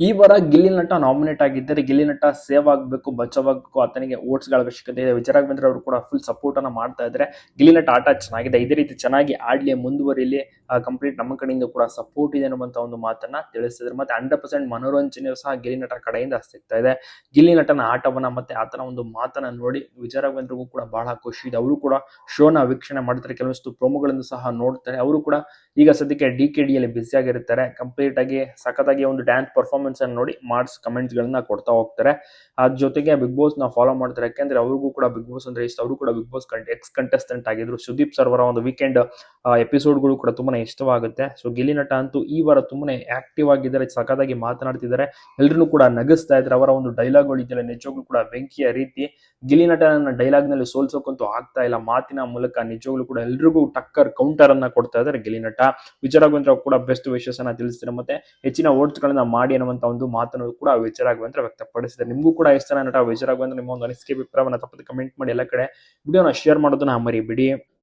ಈ ವಾರ ಗಿಲ್ಲಿ ನಟ ನಾಮಿನೇಟ್ ಆಗಿದ್ದರೆ. ಗಿಲ್ಲಿ ನಟ ಸೇವ್ ಆಗಬೇಕು ಬಚಾವಾಗಬೇಕು ಆತನಿಗೆ ಓಟ್ಸ್ಗಳ ಅವಶ್ಯಕತೆ ಇದೆ. ವಿಚಾರ ರಾಘವೇಂದ್ರ ಅವರು ಕೂಡ ಫುಲ್ ಸಪೋರ್ಟ್ ಅನ್ನ ಮಾಡ್ತಾ ಇದ್ದಾರೆ. ಗಿಲ್ಲಿ ನಟ ಆಟ ಚೆನ್ನಾಗಿದೆ. ಇದೇ ರೀತಿ ಚೆನ್ನಾಗಿ ಆಡ್ಲಿ, ಮುಂದುವರಿಲಿ. ಕಂಪ್ಲೀಟ್ ನಮ್ಮ ಕಡೆಯಿಂದ ಕೂಡ ಸಪೋರ್ಟ್ ಇದೆ ಅನ್ನುವಂತ ಒಂದು ಮಾತನ್ನ ತಿಳಿಸಿದ್ರು ಮತ್ತೆ ಹಂಡ್ರೆಡ್ ಪರ್ಸೆಂಟ್ ಮನೋರಂಜನೆಯು ಸಹ ಗಿಲ್ಲಿ ನಟ ಕಡೆಯಿಂದ ಸಿಗ್ತಾ ಇದೆ. ಗಿಲ್ಲಿ ನಟನ ಆಟವನ್ನ ಮತ್ತೆ ಆತನ ಒಂದು ಮಾತನ್ನ ನೋಡಿ ವಿಜಯ ಕೂಡ ಬಹಳ ಖುಷಿ ಇದೆ. ಅವರು ಕೂಡ ಶೋನ ವೀಕ್ಷಣೆ ಮಾಡ್ತಾರೆ. ಕೆಲವಷ್ಟು ಪ್ರೋಮೋಗಳನ್ನು ಸಹ ನೋಡ್ತಾರೆ. ಅವರು ಕೂಡ ಈಗ ಸದ್ಯಕ್ಕೆ ಡಿ ಕೆ ಡಿಯಲ್ಲಿ ಆಗಿರ್ತಾರೆ. ಕಂಪ್ಲೀಟ್ ಆಗಿ ಸಖತ್ತಾಗಿ ಒಂದು ಡ್ಯಾನ್ಸ್ ಪರ್ಫಾರ್ಮೆನ್ಸ್ ಅನ್ನು ನೋಡಿ ಮಾರ್ಕ್ಸ್ ಕಮೆಂಟ್ಸ್ ಗಳನ್ನ ಕೊಡ್ತಾ ಹೋಗ್ತಾರೆ. ಅದ್ರ ಜೊತೆಗೆ ಬಿಗ್ ಬಾಸ್ನ ಫಾಲೋ ಮಾಡ್ತಾರೆ. ಯಾಕೆಂದ್ರೆ ಅವ್ರಿಗೂ ಕೂಡ ಬಿಗ್ ಬಾಸ್ ಅಂದ್ರೆ ಇಷ್ಟ. ಅವರು ಕೂಡ ಬಿಗ್ ಬಾಸ್ ಎಕ್ಸ್ ಕಂಟೆಸ್ಟೆಂಟ್ ಆಗಿದ್ರು. ಸುದೀಪ್ ಸರ್ವರ ಒಂದು ವೀಕೆಂಡ್ ಎಪಿಸೋಡ್ಗಳು ಕೂಡ ತುಂಬಾನೇ ಇಷ್ಟವಾಗುತ್ತೆ. ಸೊ ಗಿಲಿ ನಟ ಅಂತೂ ಈ ವಾರ ತುಂಬಾನೇ ಆಕ್ಟಿವ್ ಆಗಿದ್ದಾರೆ, ಸಖತ್ತಾಗಿ ಮಾತನಾಡ್ತಿದ್ದಾರೆ. ಎಲ್ಲರನ್ನೂ ಕೂಡ ನಗಿಸ್ತಾ ಇದ್ದಾರೆ. ಅವರ ಒಂದು ಡೈಲಾಗ್ಗಳು ಇದೆಯಲ್ಲ ನಿಜವಾಗ್ಲೂ ಕೂಡ ಬೆಂಕಿಯ ರೀತಿ. ಗಿಲ್ಲಿ ನಟನ ಡೈಲಾಗ್ನಲ್ಲಿ ಸೋಲ್ಸೋಕಂತೂ ಆಗ್ತಾ ಇಲ್ಲ. ಮಾತಿನ ಮೂಲಕ ನಿಜವಾಗ್ಲೂ ಕೂಡ ಎಲ್ರಿಗೂ ಟಕ್ಕರ್ ಕೌಂಟರ್ ಅನ್ನ ಕೊಡ್ತಾ ಇದ್ದಾರೆ ಗಿಲಿ ನಟ. ವಿಚಾರ ರಾಘವೇಂದ್ರ ಕೂಡ ಬೆಸ್ಟ್ ಅನ್ನ ತಿಳಿಸ್ತಾರೆ ಮತ್ತೆ ಹೆಚ್ಚಿನ ಓಟ್ಸ್ ಗಳನ್ನ ಮಾಡಿ ಅನ್ನುವಂತ ಒಂದು ಮಾತನ್ನು ಕೂಡ ವಿಚಾರ ರಾಘವೇಂದ್ರ ವ್ಯಕ್ತಪಡಿಸಿದ್ದಾರೆ. ನಿಮಗೂ ಕೂಡ ಇಷ್ಟ ನಟ ರಾಘವೇಂದ್ರ ನಿಮ್ಮ ಒಂದು ಅನಿಸಿಕೆ ಅಭಿಪ್ರಾಯವನ್ನ ತಪ್ಪದೆ ಕಮೆಂಟ್ ಮಾಡಿ ಎಲ್ಲ ಕಡೆ. ವಿಡಿಯೋನ ಶೇರ್ ಮಾಡೋದನ್ನ ಮರಿಬಿಡಿ.